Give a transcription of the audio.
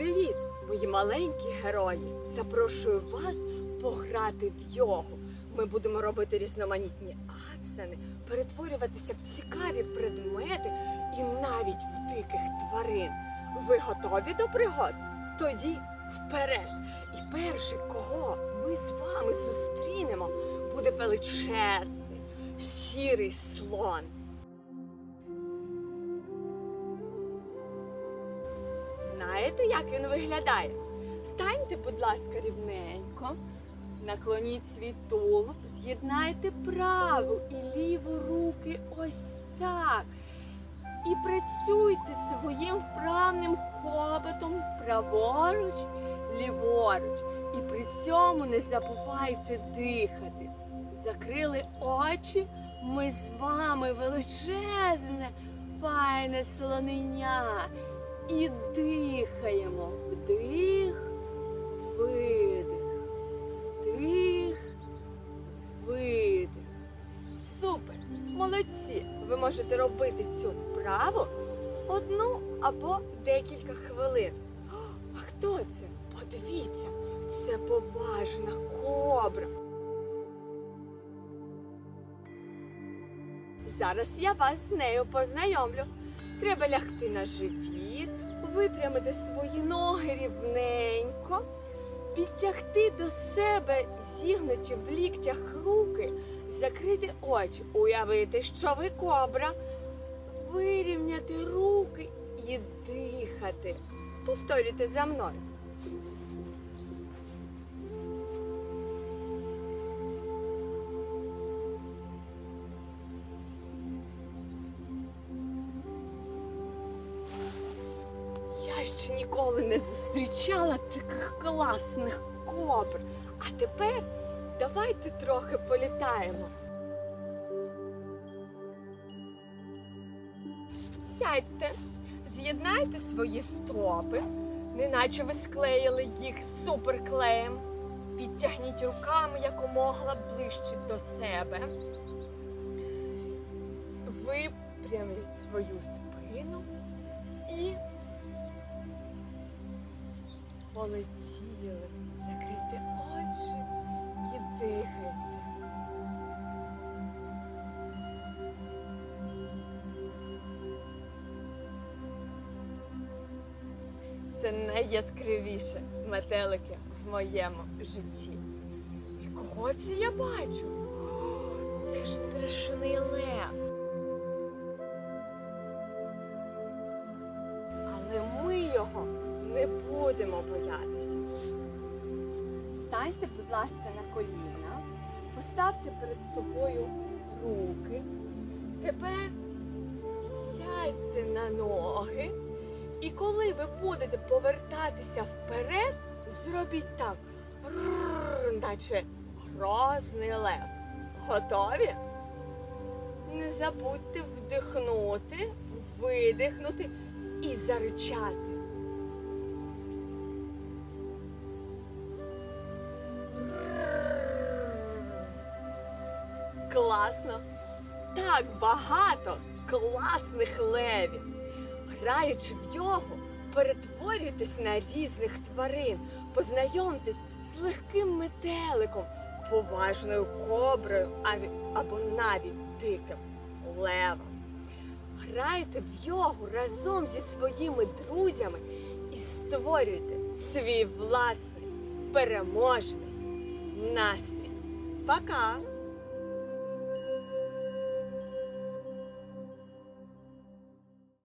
Привіт, мої маленькі герої! Запрошую вас пограти в йогу. Ми будемо робити різноманітні асани, перетворюватися в цікаві предмети і навіть в диких тварин. Ви готові до пригод? Тоді вперед! І перший, кого ми з вами зустрінемо, буде величезний сірий слон. Знаєте, як він виглядає? Станьте, будь ласка, рівненько, наклоніть свій тулуб, з'єднайте праву і ліву руки ось так. І працюйте своїм вправним хоботом праворуч, ліворуч. І при цьому не забувайте дихати. Закрили очі, ми з вами величезне, файне слонення. І дихаємо. Вдих, видих. Вдих, видих. Супер! Молодці! Ви можете робити цю вправу одну або декілька хвилин. А хто це? Подивіться, це поважна кобра. Зараз я вас з нею познайомлю. Треба лягти на живіт, випрямити свої ноги рівненько, підтягти до себе, зігнучи в ліктях руки, закрити очі, уявити, що ви кобра, вирівняти руки і дихати. Повторюйте за мною. Я ще ніколи не зустрічала таких класних кобр. А тепер давайте трохи політаємо. Сядьте, з'єднайте свої стопи, неначе ви склеїли їх суперклеєм. Підтягніть руками якомога ближче до себе. Випряміть свою спину полетіли. Закрийте очі і дихайте. Це найяскравіше метелики в моєму житті. І кого це я бачу? Будемо боятися. Станьте, будь ласка, на коліна, поставте перед собою руки. Тепер сядьте на ноги. І коли ви будете повертатися вперед, зробіть так, наче грозний лев. Готові? Не забудьте вдихнути, видихнути і заричати. Класно! Так багато класних левів. Граючи в йогу, перетворюйтесь на різних тварин, познайомтесь з легким метеликом, поважною коброю або навіть диким левом. Грайте в йогу разом зі своїми друзями і створюйте свій власний переможний настрій. Пока!